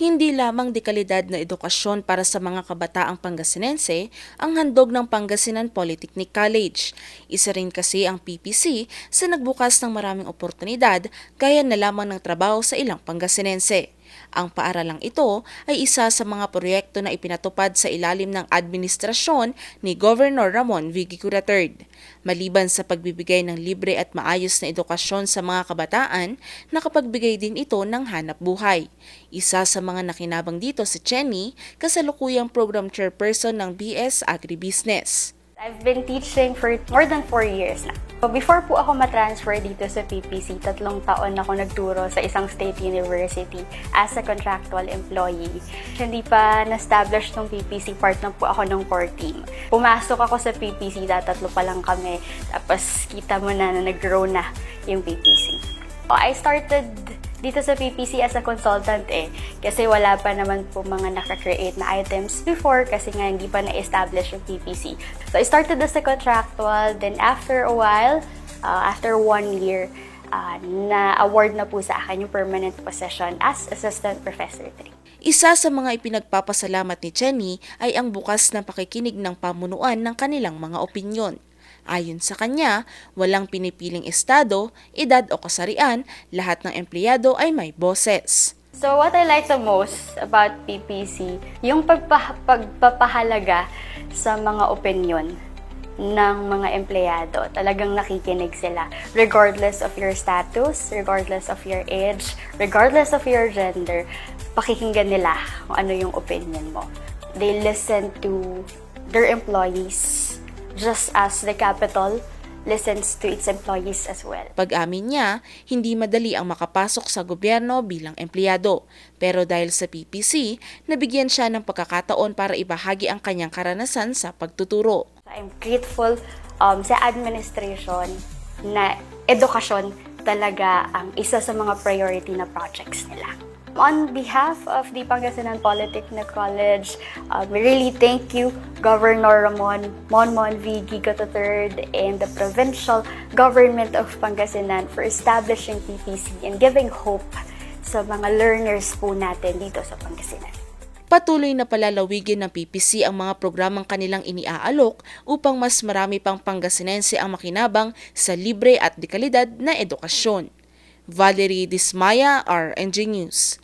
Hindi lamang dekalidad na edukasyon para sa mga kabataang Pangasinense ang handog ng Pangasinan Polytechnic College. Isa rin kasi ang PPC sa nagbukas ng maraming oportunidad gaya na lamang ng trabaho sa ilang Pangasinense. Ang paaralang ito ay isa sa mga proyekto na ipinatupad sa ilalim ng administrasyon ni Governor Ramon V. III. Maliban sa pagbibigay ng libre at maayos na edukasyon sa mga kabataan, nakapagbigay din ito ng hanap buhay. Isa sa mga nakinabang dito si Chenny, kasalukuyang program chairperson ng BS Agribusiness. I've been teaching for more than 4 years na. So before po ako matransfer dito sa PPC, tatlong taon ako nagturo sa isang state university as a contractual employee. Hindi pa na-establish ng PPC, part na po ako ng core team. Pumasok ako sa PPC, tatatlo pa lang kami. Tapos kita mo na na nag-grow na yung PPC. I started dito sa PPC as a consultant eh. Kasi wala pa naman po mga nakakreate na items before kasi nga hindi pa na-establish yung PPC. So I started as a contractual, then after a while, uh, after one year, uh, na-award na po sa akin yung permanent position as Assistant Professor 3. Isa sa mga ipinagpapasalamat ni Chenny ay ang bukas na pakikinig ng pamunuan ng kanilang mga opinyon. Ayon sa kanya, walang pinipiling estado, edad o kasarian, lahat ng empleyado ay may boses. So what I like the most about PPC, yung pagpa- pagpapahalaga sa mga opinion ng mga empleyado. Talagang nakikinig sila. Regardless of your status, regardless of your age, regardless of your gender, pakikinggan nila kung ano yung opinion mo. They listen to their employees just as the capital listens to its employees as well. Pag-amin niya, hindi madali ang makapasok sa gobyerno bilang empleyado. Pero dahil sa PPC, nabigyan siya ng pagkakataon para ibahagi ang kanyang karanasan sa pagtuturo. I'm grateful um, sa administration na edukasyon talaga ang isa sa mga priority na projects nila. On behalf of the Pangasinan Polytechnic College, uh, we really thank you, Governor Ramon Monmon V. Giga III and the provincial government of Pangasinan for establishing PPC and giving hope sa mga learners po natin dito sa Pangasinan. Patuloy na palalawigin ng PPC ang mga programang kanilang iniaalok upang mas marami pang Pangasinense ang makinabang sa libre at dekalidad na edukasyon. Valerie Dismaya, RNG News.